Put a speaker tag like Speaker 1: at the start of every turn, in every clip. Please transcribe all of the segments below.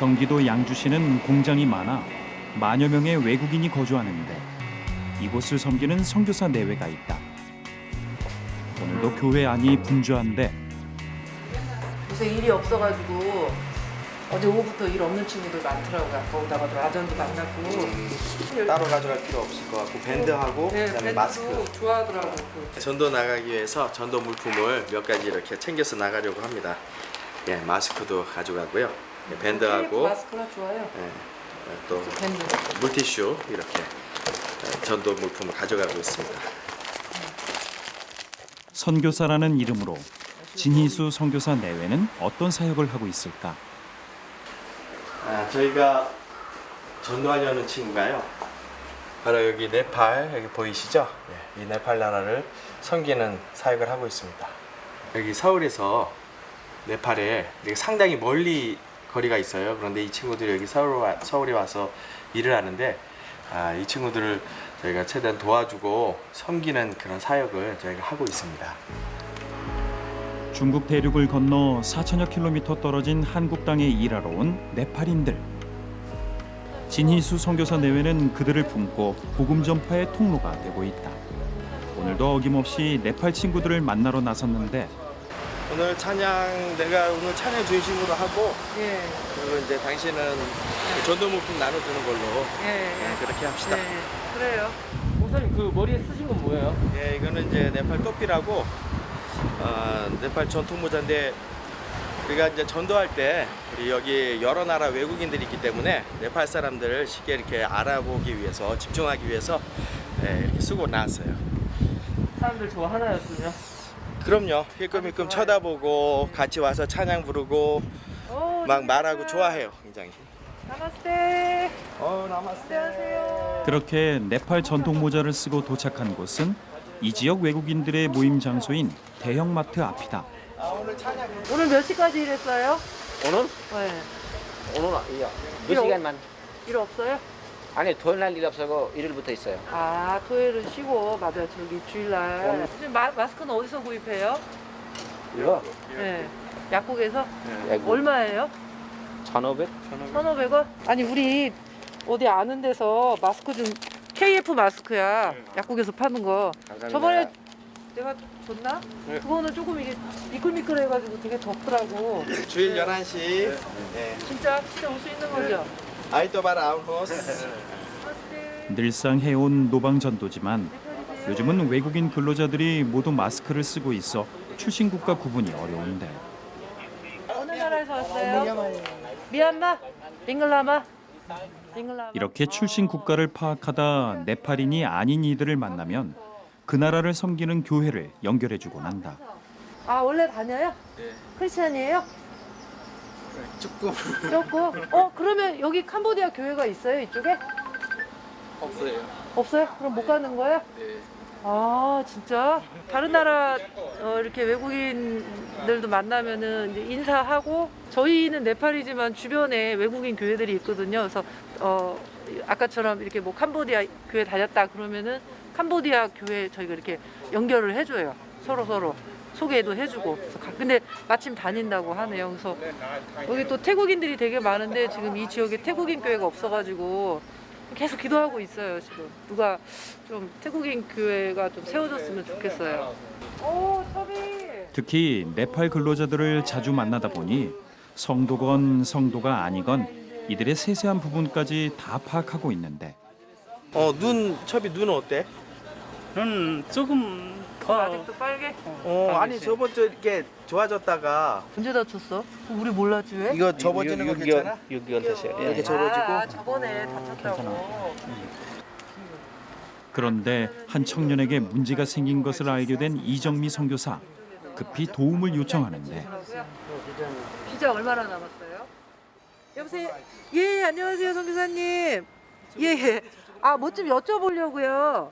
Speaker 1: 경기도 양주시는 공장이 많아 만여 명의 외국인이 거주하는데 이곳을 섬기는 선교사 내외가 있다. 오늘도 교회 안이 분주한데
Speaker 2: 요새 일이 없어가지고 어제 오후부터 일 없는 친구들 많더라고요. 아까 오다가도 라전도 만났고.
Speaker 3: 따로 가져갈 필요 없을 것 같고 밴드하고
Speaker 2: 네,
Speaker 3: 그다음에
Speaker 2: 밴드도
Speaker 3: 마스크
Speaker 2: 좋아하더라고요. 그.
Speaker 3: 전도 나가기 위해서 전도 물품을 몇 가지 이렇게 챙겨서 나가려고 합니다. 예, 마스크도 가져가고요. 예,
Speaker 2: KF
Speaker 3: 밴드하고
Speaker 2: 마스크가 좋아요.
Speaker 3: 예, 또
Speaker 2: 밴드.
Speaker 3: 물티슈 이렇게 예, 전도 물품을 가져가고 있습니다.
Speaker 1: 선교사라는 이름으로 진희수 선교사 내외는 어떤 사역을 하고 있을까?
Speaker 3: 아, 저희가 전도하려는 친구가요. 바로 여기 네팔 여기 보이시죠? 예, 이 네팔 나라를 섬기는 사역을 하고 있습니다. 여기 서울에서 네팔에 상당히 멀리 거리가 있어요. 그런데 이 친구들이 여기 서울 와, 서울에 와서 일을 하는데 아, 이 친구들을 저희가 최대한 도와주고 섬기는 그런 사역을 저희가 하고 있습니다.
Speaker 1: 중국 대륙을 건너 4천여 킬로미터 떨어진 한국 땅에 일하러 온 네팔인들. 진희수 선교사 내외는 그들을 품고 복음 전파의 통로가 되고 있다. 오늘도 어김없이 네팔 친구들을 만나러 나섰는데
Speaker 3: 오늘 찬양 내가 오늘 찬양 중심으로 하고
Speaker 2: 예,
Speaker 3: 그리고 이제 당신은 전도 물품 나눠주는 걸로
Speaker 2: 예,
Speaker 3: 네, 그렇게 합시다.
Speaker 2: 네, 그래요.
Speaker 4: 목사님 그 머리에 쓰신 건 뭐예요?
Speaker 3: 예, 이거는 이제 네팔 토피라고 어, 네팔 전통 모자인데 우리가 이제 전도할 때 우리 여기 여러 나라 외국인들이 있기 때문에 네팔 사람들을 쉽게 이렇게 알아보기 위해서 집중하기 위해서 네, 이렇게 쓰고 나왔어요.
Speaker 4: 사람들 좋아 하나였으면
Speaker 3: 그럼요. 힐끔힐끔 쳐다보고 같이 와서 찬양 부르고
Speaker 2: 오,
Speaker 3: 막 말하고 좋아해요, 굉장히.
Speaker 2: 나마스테.
Speaker 3: 어, 나마스테.
Speaker 2: 안녕하세요.
Speaker 1: 그렇게 네팔 전통 모자를 쓰고 도착한 곳은 이 지역 외국인들의 모임 장소인 대형마트 앞이다.
Speaker 3: 아, 오늘
Speaker 2: 몇 시까지 일했어요?
Speaker 4: 오늘?
Speaker 2: 네.
Speaker 4: 오늘 이요 일몇 시간만
Speaker 2: 일 없어요?
Speaker 4: 아니 토요일 날 일 없어고 일요일부터 있어요
Speaker 2: 아, 토요일은 쉬고 맞아요. 저기 주일날.
Speaker 4: 오늘-
Speaker 2: 지금 마, 마스크는 어디서 구입해요?
Speaker 4: 이거
Speaker 2: 네. 약국에서
Speaker 4: 얼마?
Speaker 2: 얼마예요?
Speaker 4: 1500?
Speaker 2: 1,500원? 아니 우리 어디 아는 데서 마스크 좀 KF 마스크야. 약국에서 파는 거.
Speaker 4: 감사합니다
Speaker 2: 저번에 내가 줬나?
Speaker 3: 네.
Speaker 2: 그거는 조금 이게 미끌미끌해가지고 되게 덥더라고.
Speaker 3: 주일 11시. 네.
Speaker 2: 진짜 진짜 올 수 있는 거죠?
Speaker 3: 아이토바르 아웃호스.
Speaker 1: 늘상 해온 노방 전도지만 요즘은 외국인 근로자들이 모두 마스크를 쓰고 있어 출신 국가 구분이 어려운데
Speaker 2: 어느 나라에서 왔어요? 미얀마? 빙글라마?
Speaker 1: 이렇게 출신 국가를 파악하다 네팔인이 아닌 이들을 만나면 그 나라를 섬기는 교회를 연결해주곤 한다.
Speaker 2: 아 원래 다녀요?
Speaker 3: 네.
Speaker 2: 크리스찬이에요?
Speaker 3: 조금
Speaker 2: 조금. 어 그러면 여기 캄보디아 교회가 있어요 이쪽에?
Speaker 3: 없어요.
Speaker 2: 없어요? 그럼 못 가는 거예요?
Speaker 3: 네.
Speaker 2: 아 진짜 다른 나라 어, 이렇게 외국인들도 만나면은 이제 인사하고 저희는 네팔이지만 주변에 외국인 교회들이 있거든요. 그래서 어 아까처럼 이렇게 뭐 캄보디아 교회 다녔다 그러면은 캄보디아 교회 저희가 이렇게 연결을 해줘요. 서로 서로 소개도 해주고. 가- 근데 마침 다닌다고 하네요. 그래서 여기 또 태국인들이 되게 많은데 지금 이 지역에 태국인 교회가 없어가지고 계속 기도하고 있어요 지금 누가 좀 태국인 교회가 좀 세워졌으면 좋겠어요. 오 터비.
Speaker 1: 특히 네팔 근로자들을 자주 만나다 보니 성도건 성도가 아니건 이들의 세세한 부분까지 다 파악하고 있는데
Speaker 3: 어, 눈, 첩이 눈은 어때?
Speaker 5: 는 조금 더
Speaker 2: 아직도 빨개?
Speaker 3: 어, 아니 저번 주 이렇게 좋아졌다가
Speaker 2: 언제 다쳤어? 우리 몰랐지 왜?
Speaker 3: 이거 접어지는 거 괜찮아?
Speaker 4: 6개월 됐어요
Speaker 3: 이렇게
Speaker 4: 예.
Speaker 3: 접어지고
Speaker 2: 아, 저번에 다쳤다고.
Speaker 1: 그런데 한 청년에게 문제가 생긴 것을 알게 된 이정미 선교사 급히 도움을 요청하는데?
Speaker 2: 비자 얼마나 남았어요? 여보세요. 예 안녕하세요 선교사님. 예 예. 아 뭐 좀 여쭤보려고요.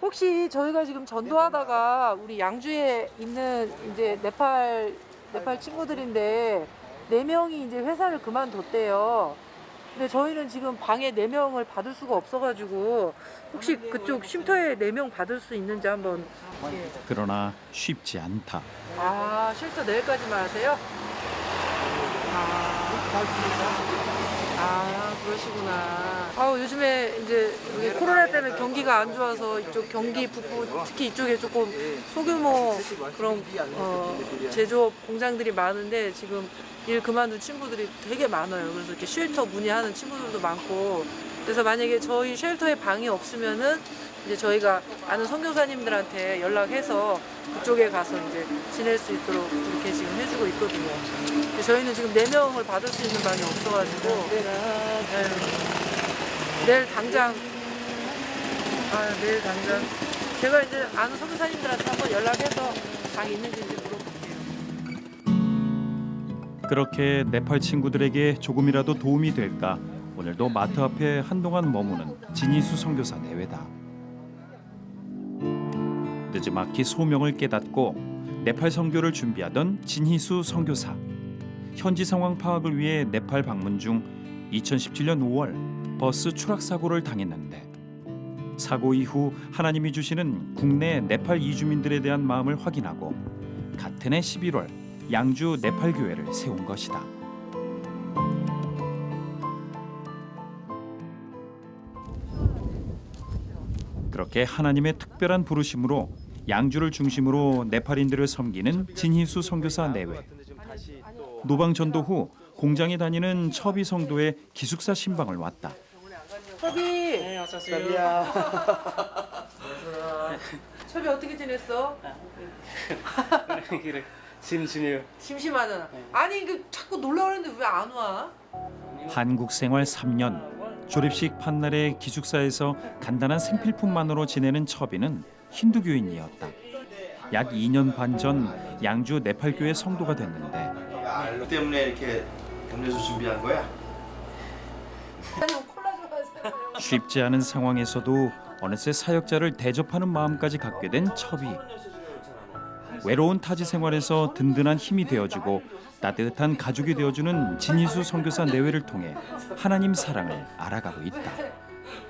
Speaker 2: 혹시 저희가 지금 전도하다가 우리 양주에 있는 이제 네팔 네팔 친구들인데 네 명이 이제 회사를 그만뒀대요. 근데 저희는 지금 방에 네 명을 받을 수가 없어가지고 혹시 그쪽 쉼터에 네 명 받을 수 있는지 한번. 예.
Speaker 1: 그러나 쉽지 않다.
Speaker 2: 아 쉘터 내일까지만 하세요? 아, 아 그러시구나. 아우 요즘에 이제 여기 코로나 때문에 경기가 안 좋아서 이쪽 경기 북부 특히 이쪽에 조금 소규모 그런 어, 제조업 공장들이 많은데 지금 일 그만둔 친구들이 되게 많아요. 그래서 이렇게 쉘터 문의하는 친구들도 많고 그래서 만약에 저희 쉘터에 방이 없으면은 이제 저희가 아는 선교사님들한테 연락해서 그쪽에 가서 이제 지낼 수 있도록 이렇게 지금 해주고 있거든요. 저희는 지금 네 명을 받을 수 있는 방이 없어가지고 네. 내일 당장 아 내일 당장 제가 이제 아는 선교사님들한테 한번 연락해서 방이 있는지 이제 물어볼게요.
Speaker 1: 그렇게 네팔 친구들에게 조금이라도 도움이 될까 오늘도 마트 앞에 한동안 머무는 진희수 선교사 내외다. 늦지막히 소명을 깨닫고 네팔 선교를 준비하던 진희수 선교사. 현지 상황 파악을 위해 네팔 방문 중 2017년 5월 버스 추락 사고를 당했는데 사고 이후 하나님이 주시는 국내 네팔 이주민들에 대한 마음을 확인하고 같은 해 11월 양주 네팔 교회를 세운 것이다. 그렇게 하나님의 특별한 부르심으로 양주를 중심으로 네팔인들을 섬기는 진희수 선교사 내외. 노방 전도 후 공장에 다니는 첩이 성도의 기숙사 신방을 왔다.
Speaker 2: 섭이
Speaker 5: 네, 어서 오세요.
Speaker 2: 섭이 어떻게 지냈어?
Speaker 5: 그래. 심심해요.
Speaker 2: 심심하잖아. 아니 그 자꾸 놀라 그러는데 왜 안 와?
Speaker 1: 한국 생활 3년 조립식 판날의 기숙사에서 간단한 생필품만으로 지내는 첩이는 힌두교인이었다. 약 2년 반 전 양주 네팔교회 성도가 됐는데
Speaker 3: 알 때문에 이렇게 음료수 준비한 거야?
Speaker 1: 쉽지 않은 상황에서도 어느새 사역자를 대접하는 마음까지 갖게 된 첩이 외로운 타지 생활에서 든든한 힘이 되어주고 따뜻한 가족이 되어주는 진희수 선교사 내외를 통해 하나님 사랑을 알아가고 있다.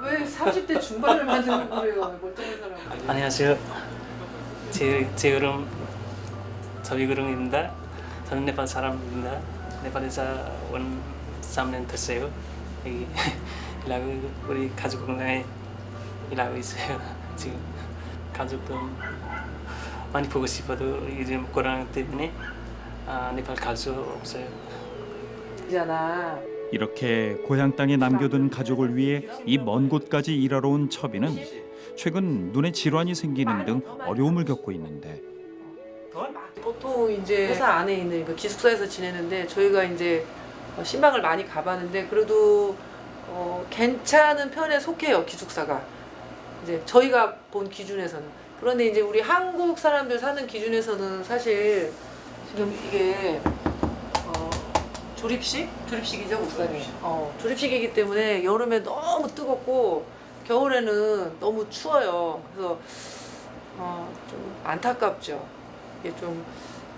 Speaker 2: 왜 30대 중반을 만드는 거예요? 멀쩡한 사람.
Speaker 5: 안녕하세요. 제, 제 이름 저비그릉입니다. 저는 네팔 사람입니다. 네팔에서 온 3년 됐어요. 여기 일하고 우리 가족 건강에 일하고 있어요. 지금 가족도 많이 보고 싶어도 요즘 코로나 때문에 아, 네팔 갈 수 없어요.
Speaker 2: 이잖아.
Speaker 1: 이렇게 고향 땅에 남겨둔 가족을 위해 이 먼 곳까지 일하러 온 첩이는 최근 눈에 질환이 생기는 등 어려움을 겪고 있는데.
Speaker 2: 보통 이제 회사 안에 있는 그 기숙사에서 지내는데 저희가 이제 어, 신방을 많이 가봤는데 그래도 어, 괜찮은 편에 속해요 기숙사가. 이제 저희가 본 기준에서는. 그런데 이제 우리 한국 사람들 사는 기준에서는 사실 지금 이게 어, 조립식? 조립식이죠 목사님? 어, 조립식이기 때문에 여름에 너무 뜨겁고 겨울에는 너무 추워요. 그래서 어, 좀 안타깝죠. 이게 좀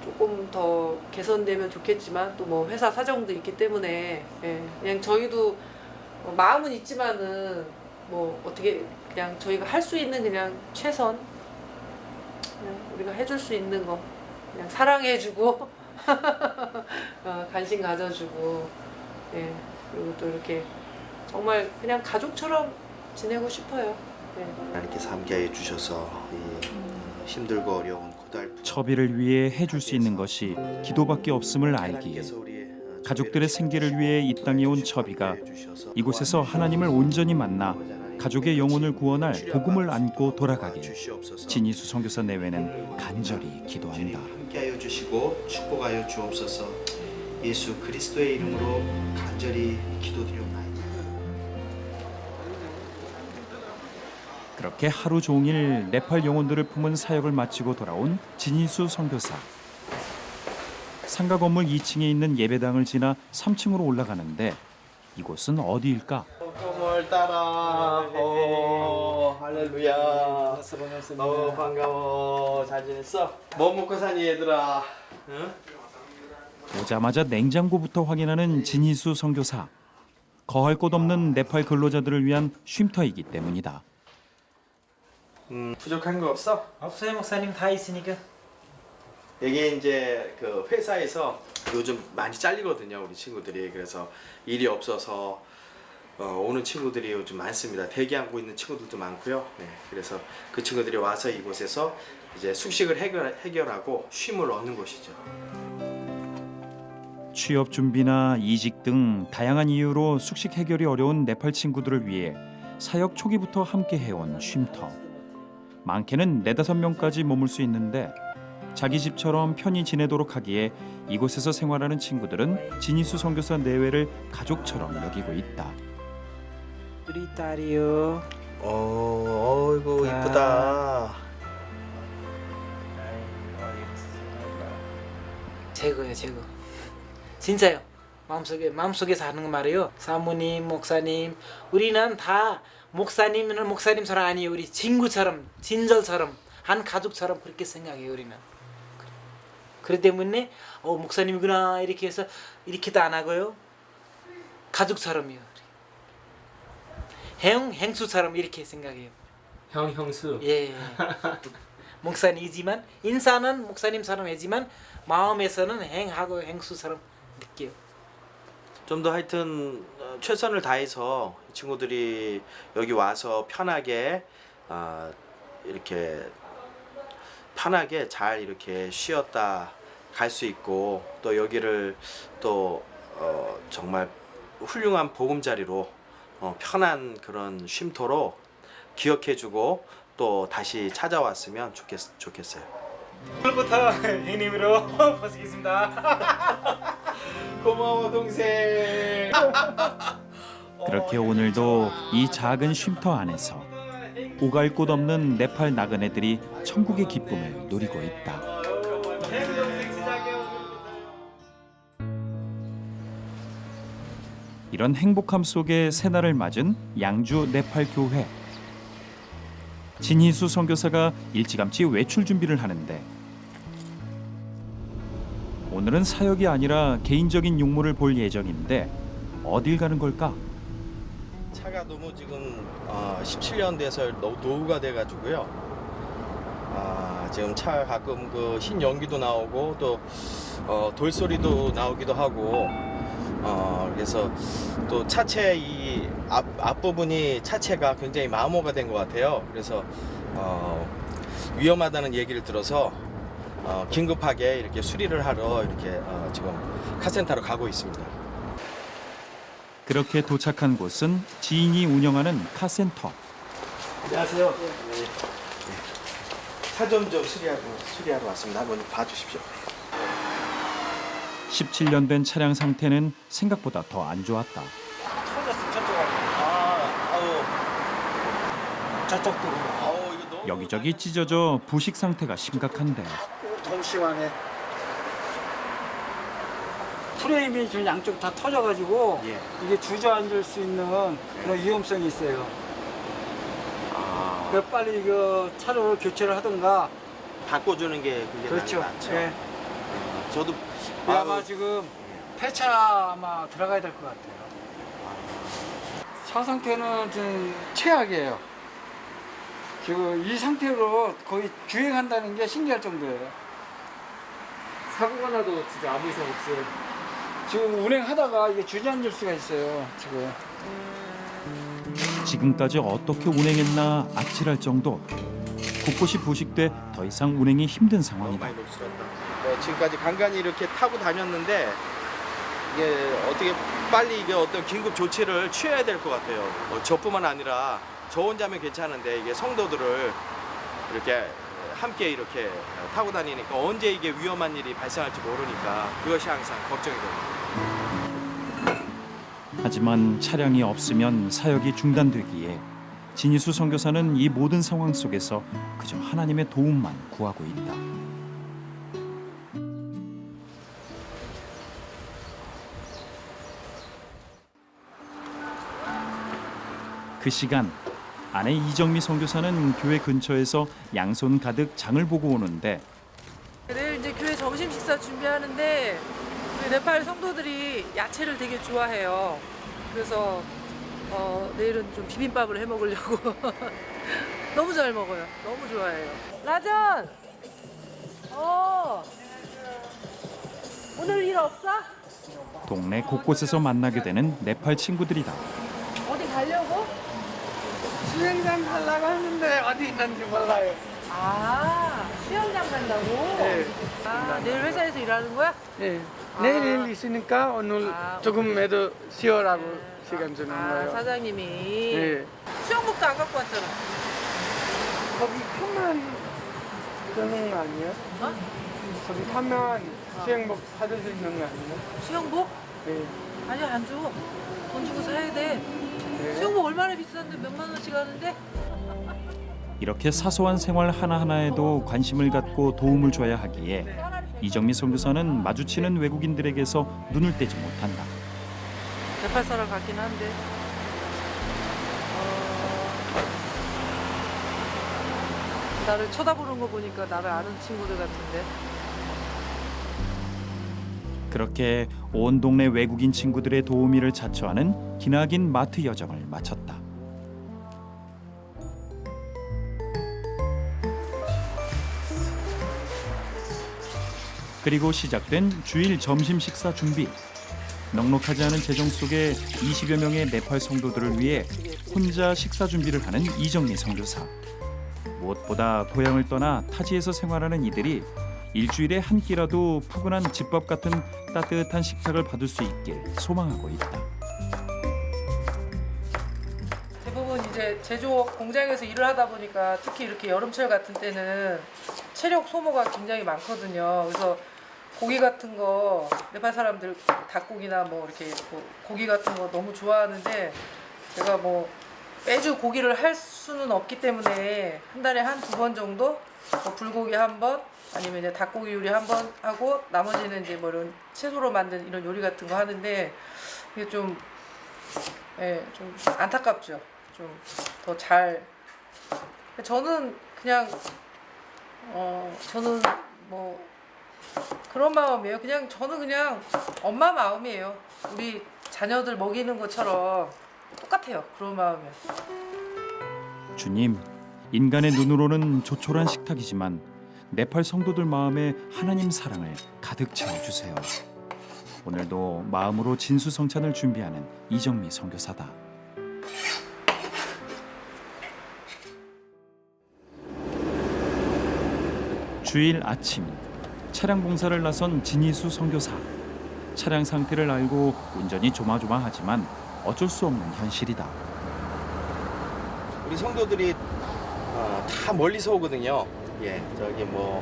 Speaker 2: 조금 더 개선되면 좋겠지만 또 뭐 회사 사정도 있기 때문에 예, 그냥 저희도 어, 마음은 있지만은 뭐 어떻게 그냥 저희가 할 수 있는 그냥 최선 그냥 우리가 해줄 수 있는 거 그냥 사랑해주고 어, 관심 가져주고 예 그리고 또 이렇게 정말 그냥 가족처럼 지내고 싶어요. 예.
Speaker 3: 하나님께 함께해 주셔서 이 힘들고 어려운 고달픈
Speaker 1: 첩이를 위해 해줄 수 있는 것이 기도밖에 없음을 알기에
Speaker 3: 하나님께서 우리, 어,
Speaker 1: 가족들의 생계를 위해 이 땅에 온 첩이가 이곳에서 하나님을 온전히 만나 가족의 영혼을 구원할 복음을 안고 돌아가길. 진희수 선교사 내외는 간절히 기도한다.
Speaker 3: 함께하여 주시고 축복하여 주옵소서. 예수 그리스도의 이름으로 간절히 기도드리옵나이다.
Speaker 1: 그렇게 하루 종일 네팔 영혼들을 품은 사역을 마치고 돌아온 진희수 선교사. 상가 건물 2층에 있는 예배당을 지나 3층으로 올라가는데 이곳은 어디일까?
Speaker 3: 따라 오 할렐루야 너무 반가워 잘 지냈어? 뭐 먹고 사니 얘들아 응?
Speaker 1: 오자마자 냉장고부터 확인하는 진희수 선교사. 거할 곳 없는 네팔 근로자들을 위한 쉼터이기 때문이다.
Speaker 3: 음, 부족한 거 없어?
Speaker 6: 없어요 목사님 다 있으니까
Speaker 3: 이게 이제 그 회사에서 요즘 많이 잘리거든요 우리 친구들이 그래서 일이 없어서 어, 오는 친구들이 요즘 많습니다 대기하고 있는 친구들도 많고요 네, 그래서 그 친구들이 와서 이곳에서 이제 숙식을 해결, 해결하고 쉼을 얻는 곳이죠
Speaker 1: 취업 준비나 이직 등 다양한 이유로 숙식 해결이 어려운 네팔 친구들을 위해 사역 초기부터 함께 해온 쉼터. 많게는 네다섯 명까지 머물 수 있는데 자기 집처럼 편히 지내도록 하기에 이곳에서 생활하는 친구들은 진희수 선교사 내외를 가족처럼 여기고 있다.
Speaker 6: 우리 딸이요.
Speaker 3: 어, 어이구
Speaker 6: 자.
Speaker 3: 이쁘다.
Speaker 6: 제거요 제거 진짜요. 마음속에 마음속에서 하는 거 말이에요. 사모님 목사님 우리는 다 목사님은 목사님처럼 아니에요. 우리 친구처럼 친절처럼 한 가족처럼 그렇게 생각해요 우리는. 그렇기 때문에 어 목사님이구나 이렇게 해서 이렇게도 안 하고요. 가족처럼이요 행 행수처럼 이렇게 생각해요
Speaker 5: 형 형수
Speaker 6: 예. 목사님이지만 인사는 목사님처럼 하지만 마음에서는 행하고 행수처럼 느껴요.
Speaker 3: 좀 더 하여튼 어, 최선을 다해서 이 친구들이 여기 와서 편하게 아, 이렇게 편하게 잘 이렇게 쉬었다 갈 수 있고 또 여기를 또 어, 정말 훌륭한 보금자리로 어, 편한 그런 쉼터로 기억해주고 또 다시 찾아왔으면 좋겠, 좋겠어요.
Speaker 6: 오늘부터 형님으로 보시겠습니다.
Speaker 3: 고마워 동생.
Speaker 1: 그렇게 오늘도 이 작은 쉼터 안에서 오갈 곳 없는 네팔 나그네들이 천국의 기쁨을 누리고 있다. 이런 행복함 속에 새날을 맞은 양주 네팔 교회. 진희수 선교사가 일찌감치 외출 준비를 하는데 오늘은 사역이 아니라 개인적인 용모를 볼 예정인데 어딜 가는 걸까?
Speaker 3: 차가 너무 지금 어, 17년 돼서 노, 노후가 돼가지고요. 아, 지금 차 가끔 그 흰 연기도 나오고 또 어, 돌소리도 나오기도 하고 어, 그래서 또 차체 이 앞, 앞부분이 차체가 굉장히 마모가 된 것 같아요. 그래서 어, 위험하다는 얘기를 들어서 어, 긴급하게 이렇게 수리를 하러 이렇게 어, 지금 카센터로 가고 있습니다.
Speaker 1: 그렇게 도착한 곳은 지인이 운영하는 카센터.
Speaker 3: 안녕하세요. 차좀 좀 수리하고 수리하러 왔습니다. 한번 봐주십시오.
Speaker 1: 17년 된 차량 상태는 생각보다 더 안 좋았다.
Speaker 6: 터졌어 저쪽
Speaker 3: 아, 아우,
Speaker 6: 저쪽도
Speaker 3: 아우 이거 너무
Speaker 1: 여기저기 찢어져 부식 상태가 심각한데
Speaker 7: 동시간에 프레임이 지금 양쪽 다 터져가지고
Speaker 3: 예.
Speaker 7: 이게 주저앉을 수 있는 그런 위험성이 있어요.
Speaker 3: 아,
Speaker 7: 그래서 빨리 이거 차를 교체를 하든가
Speaker 3: 바꿔주는 게 그게
Speaker 7: 그렇죠.
Speaker 3: 낫죠.
Speaker 7: 예.
Speaker 3: 아, 저도
Speaker 7: 네, 아마 지금 폐차 아마 들어가야 될 것 같아요. 차 상태는 좀 최악이에요. 지금 이 상태로 거의 주행한다는 게 신기할 정도예요.
Speaker 5: 사고가 나도 진짜 아무 이상 없어요.
Speaker 7: 지금 운행하다가 이게 주저앉을 수가 있어요. 지금.
Speaker 1: 지금까지 어떻게 운행했나 아찔할 정도. 곳곳이 부식돼 더 이상 운행이 힘든 상황이다.
Speaker 3: 많이 녹슬었다. 네, 지금까지 간간히 이렇게 타고 다녔는데 이게 어떻게 빨리 이게 어떤 긴급 조치를 취해야 될 것 같아요. 어, 저뿐만 아니라 저 혼자면 괜찮은데 이게 성도들을 이렇게 함께 이렇게 타고 다니니까 언제 이게 위험한 일이 발생할지 모르니까 그것이 항상 걱정이 됩니다.
Speaker 1: 하지만 차량이 없으면 사역이 중단되기에 진희수 선교사는 이 모든 상황 속에서 그저 하나님의 도움만 구하고 있다. 그 시간 아내 이정미 선교사는 교회 근처에서 양손 가득 장을 보고 오는데
Speaker 2: 내일 이제 교회 점심 식사 준비하는데 우리 네팔 성도들이 야채를 되게 좋아해요. 그래서 어, 내일은 좀 비빔밥을 해 먹으려고. 너무 잘 먹어요. 너무 좋아해요. 라전. 어. 오늘 일 없어?
Speaker 1: 동네 곳곳에서 만나게 되는 네팔 친구들이다.
Speaker 2: 어디 가려고?
Speaker 7: 수영장 가려고 하는데 어디 있는지 몰라요.
Speaker 2: 아, 수영장 간다고?
Speaker 7: 네.
Speaker 2: 아, 내일 회사에서 일하는 거야?
Speaker 7: 네.
Speaker 2: 아.
Speaker 7: 내일 일 있으니까 오늘
Speaker 2: 아,
Speaker 7: 조금에도 쉬어라고 시간 주는
Speaker 2: 아,
Speaker 7: 거예요.
Speaker 2: 사장님이.
Speaker 7: 네.
Speaker 2: 수영복도 안 갖고 왔잖아.
Speaker 7: 거기 가면 되는 거 아니에요?
Speaker 2: 어?
Speaker 7: 거기 가면 수영복 받을 수 있는 거 아니에요?
Speaker 2: 수영복?
Speaker 7: 네.
Speaker 2: 아니, 안 줘. 돈 주고 사야 돼.
Speaker 7: 네.
Speaker 2: 수영복 얼마나 비싼데 몇만 원씩 하는데?
Speaker 1: 이렇게 사소한 생활 하나하나에도 관심을 갖고 도움을 줘야 하기에 이정미 선교사는 마주치는 외국인들에게서 눈을 떼지 못한다.
Speaker 2: 네팔 사람 같긴 한데. 어... 나를 쳐다보는 거 보니까 나를 아는 친구들 같은데.
Speaker 1: 그렇게 온 동네 외국인 친구들의 도우미를 자처하는 기나긴 마트 여정을 마쳤다. 그리고 시작된 주일 점심 식사 준비. 넉넉하지 않은 재정 속에 20여 명의 네팔 성도들을 위해 혼자 식사 준비를 하는 이정미 선교사. 무엇보다 고향을 떠나 타지에서 생활하는 이들이 일주일에 한 끼라도 푸근한 집밥 같은 따뜻한 식탁을 받을 수 있길 소망하고 있다.
Speaker 2: 이제 제조업 공장에서 일을 하다 보니까 특히 이렇게 여름철 같은 때는 체력 소모가 굉장히 많거든요. 그래서 고기 같은 거 네팔 사람들 닭고기나 뭐 이렇게 뭐 고기 같은 거 너무 좋아하는데 제가 뭐 매주 고기를 할 수는 없기 때문에 한 달에 한 두 번 정도 뭐 불고기 한 번 아니면 이제 닭고기 요리 한 번 하고 나머지는 이제 뭐 이런 채소로 만든 이런 요리 같은 거 하는데 이게 좀 예, 좀 안타깝죠. 좀 더 잘. 저는 그냥 어 저는 뭐 그런 마음이에요. 그냥 저는 그냥 엄마 마음이에요. 우리 자녀들 먹이는 것처럼 똑같아요. 그런 마음이에요.
Speaker 1: 주님, 인간의 눈으로는 조촐한 식탁이지만 네팔 성도들 마음에 하나님 사랑을 가득 채워 주세요. 오늘도 마음으로 진수성찬을 준비하는 이정미 선교사다. 주일 아침 차량 봉사를 나선 진희수 선교사. 차량 상태를 알고 운전이 조마조마하지만 어쩔 수 없는 현실이다.
Speaker 3: 우리 성도들이 어, 다 멀리서 오거든요. 예, 저기 뭐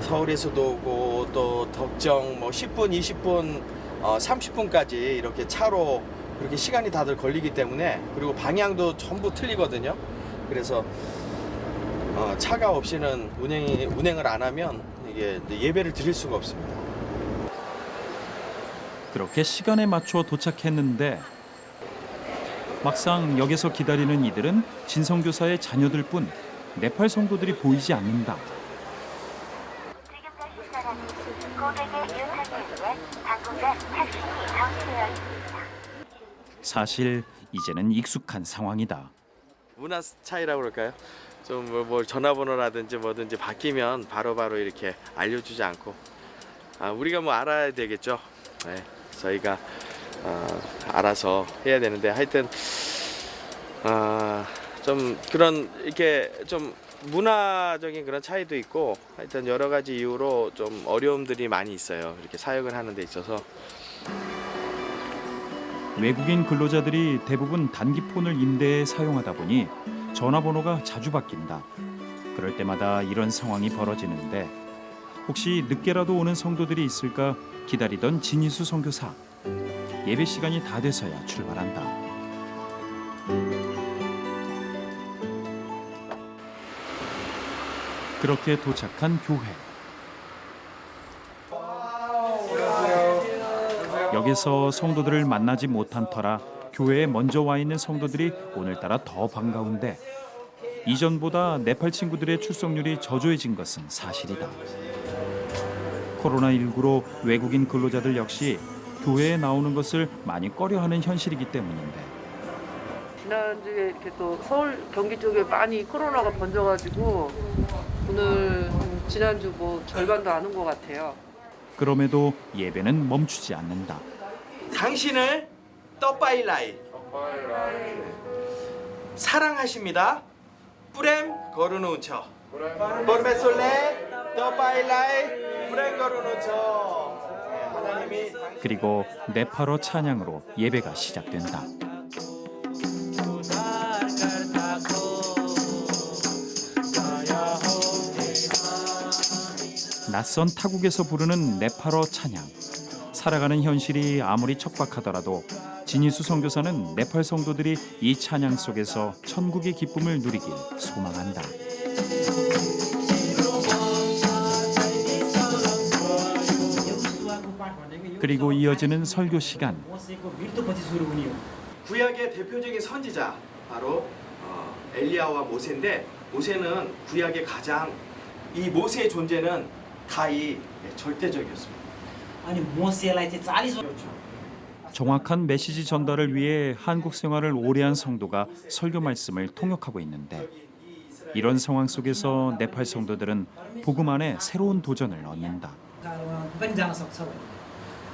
Speaker 3: 서울에서도 오고 또 덕정 뭐 10분, 20분, 어, 30분까지 이렇게 차로 그렇게 시간이 다들 걸리기 때문에 그리고 방향도 전부 틀리거든요. 그래서 어, 차가 없이는 운행이 운행을 안 하면 이게 예배를 드릴 수가 없습니다.
Speaker 1: 그렇게 시간에 맞춰 도착했는데 막상 역에서 기다리는 이들은 진성교사의 자녀들 뿐 네팔 성도들이 보이지 않는다. 사실 이제는 익숙한 상황이다.
Speaker 3: 문화 차이라고 그럴까요? 좀뭐뭐 전화번호라든지 뭐든지 바뀌면 바로 바로 이렇게 알려주지 않고 아, 우리가 뭐 알아야 되겠죠. 네, 저희가 어, 알아서 해야 되는데 하여튼 아, 좀 그런 이렇게 좀 문화적인 그런 차이도 있고 하여튼 여러 가지 이유로 좀 어려움들이 많이 있어요. 이렇게 사역을 하는 데 있어서
Speaker 1: 외국인 근로자들이 대부분 단기폰을 임대해 사용하다 보니 전화번호가 자주 바뀐다. 그럴 때마다 이런 상황이 벌어지는데 혹시 늦게라도 오는 성도들이 있을까 기다리던 진희수 선교사. 예배 시간이 다 돼서야 출발한다. 그렇게 도착한 교회. 여기서 성도들을 만나지 못한 터라 교회에 먼저 와 있는 성도들이 오늘따라 더 반가운데 이전보다 네팔 친구들의 출석률이 저조해진 것은 사실이다. 코로나19로 외국인 근로자들 역시 교회에 나오는 것을 많이 꺼려하는 현실이기 때문인데
Speaker 2: 지난주에 이렇게 또 서울 경기 쪽에 많이 코로나가 번져가지고 오늘 한 지난주 뭐 절반도 안 온 것 같아요.
Speaker 1: 그럼에도 예배는 멈추지 않는다.
Speaker 3: 당신을 떠바일라이 사랑하십니다. 뿌렘 거르누처 보르베솔레 떠바일라이 뿌렘 거르누처 네, 하나님이
Speaker 1: 그리고 네팔어 찬양으로 예배가 시작된다. 낯선 타국에서 부르는 네팔어 찬양. 살아가는 현실이 아무리 척박하더라도 진이수 선교사는 네팔 성도들이 이 찬양 속에서 천국의 기쁨을 누리길 소망한다. 그리고 이어지는 설교 시간.
Speaker 3: 구약의 대표적인 선지자 바로 어, 엘리야와 모세인데 모세는 구약의 가장 이 모세의 존재는 가히 절대적이었습니다.
Speaker 6: 아니 모세라이트 짜리 그렇죠.
Speaker 1: 정확한 메시지 전달을 위해 한국 생활을 오래한 성도가 설교 말씀을 통역하고 있는데 이런 상황 속에서 네팔 성도들은 복음 안에 새로운 도전을 얻는다.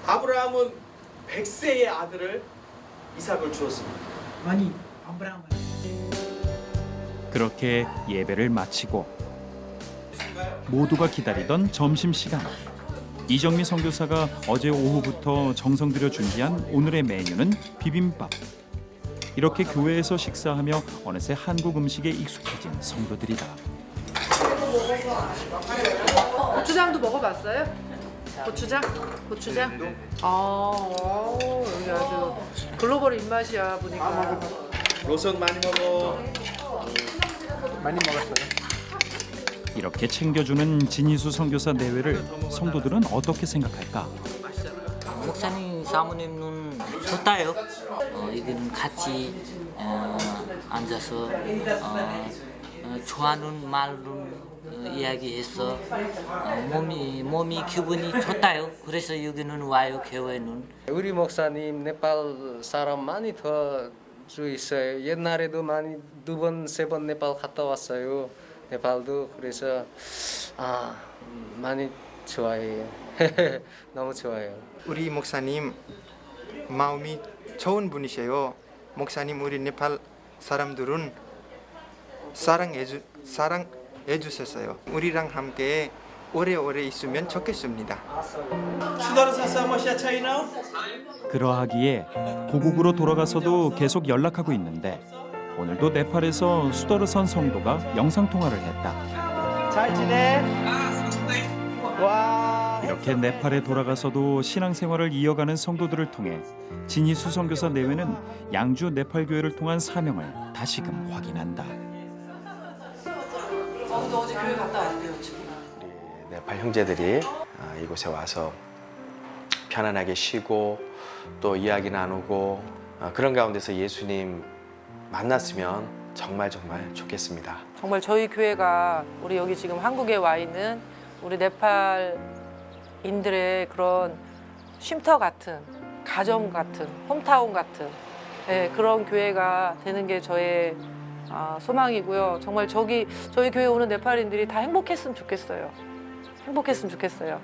Speaker 3: 아브라함은 백세의 아들을 이삭을 주었습니다.
Speaker 1: 그렇게 예배를 마치고 모두가 기다리던 점심 시간. 이정미 선교사가 어제 오후부터 정성 들여 준비한 오늘의 메뉴는 비빔밥. 이렇게 교회에서 식사하며 어느새 한국 음식에 익숙해진 성도들이다.
Speaker 2: 고추장도 먹어봤어요? 고추장? 고추장? 아, 오, 여기 아주 글로벌 입맛이야 보니까.
Speaker 3: 로선 많이 먹어.
Speaker 1: 이 렇게 챙겨주는 진희수 선교사 내외를 성도들은 어떻게 생각할까?
Speaker 8: 목사님 사모님은 좋다요. 어, 여기는 같이 어, 앉아서 어, 어, 좋아하는 말로 어, 이야기해서 어, 몸이 몸이 기분이 좋다요. 그래서 여기는 와요 교회는.
Speaker 9: 우리 목사님 네팔 사람 많이 더주 있어요. 옛날에도 많이 두 번 세 번 네팔 갔다 왔어요. 네팔도 그래서 아 음, 많이 좋아해요. 너무 좋아요.
Speaker 10: 우리 목사님 마음이 좋은 분이세요. 목사님 우리 네팔 사람들은 사랑해 주 사랑해 주셨어요. 우리랑 함께 오래오래 있으면 좋겠습니다.
Speaker 1: 그러하기에 고국으로 돌아가서도 계속 연락하고 있는데 오늘도 네팔에서 수더르선 성도가 영상 통화를 했다.
Speaker 3: 잘 지내? 와.
Speaker 1: 이렇게 네팔에 돌아가서도 신앙생활을 이어가는 성도들을 통해 진희수 선교사 내외는 양주 네팔 교회를 통한 사명을 다시금 확인한다.
Speaker 2: 어, 너 어제 교회 갔다 왔대요 지금.
Speaker 3: 우리 네팔 형제들이 아, 이곳에 와서 편안하게 쉬고 또 이야기 나누고 아, 그런 가운데서 예수님 만났으면 정말 정말 좋겠습니다.
Speaker 2: 정말 저희 교회가 우리 여기 지금 한국에 와 있는 우리 네팔인들의 그런 쉼터 같은 가정 같은 홈타운 같은 예, 그런 교회가 되는 게 저의 아, 소망이고요. 정말 저기 저희 교회 오는 네팔인들이 다 행복했으면 좋겠어요. 행복했으면 좋겠어요.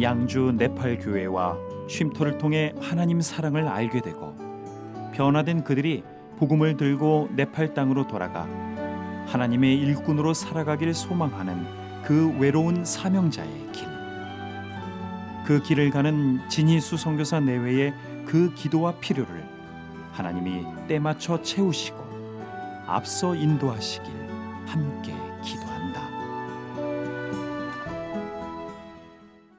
Speaker 1: 양주 네팔 교회와 쉼터를 통해 하나님 사랑을 알게 되고 변화된 그들이 복음을 들고 네팔 땅으로 돌아가 하나님의 일꾼으로 살아가길 소망하는 그 외로운 사명자의 길. 그 길을 가는 진희수 선교사 내외의 그 기도와 필요를 하나님이 때맞춰 채우시고 앞서 인도하시길 함께